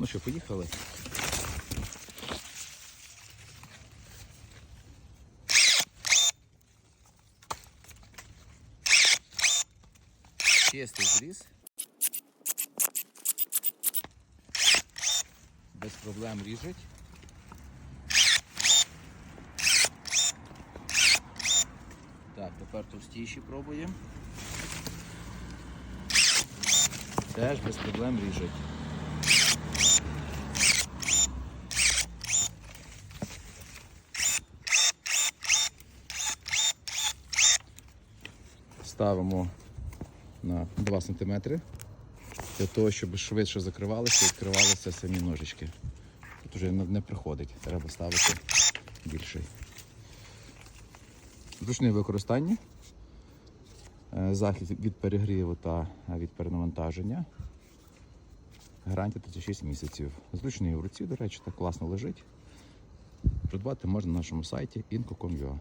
Ну що, поїхали. Чистий зріз. Без проблем ріжуть. Так, тепер товстіші пробуємо. Теж без проблем ріжуть. Ставимо на 2 см для того, щоб швидше закривалися і відкривалися самі ножички. Тут вже не приходить, треба ставити більший. Зручне використання. Е, Захист від перегріву та від перенавантаження. Гарантія 36 місяців. Зручний в руці, до речі, так класно лежить. Придбати можна на нашому сайті inco.com.ua.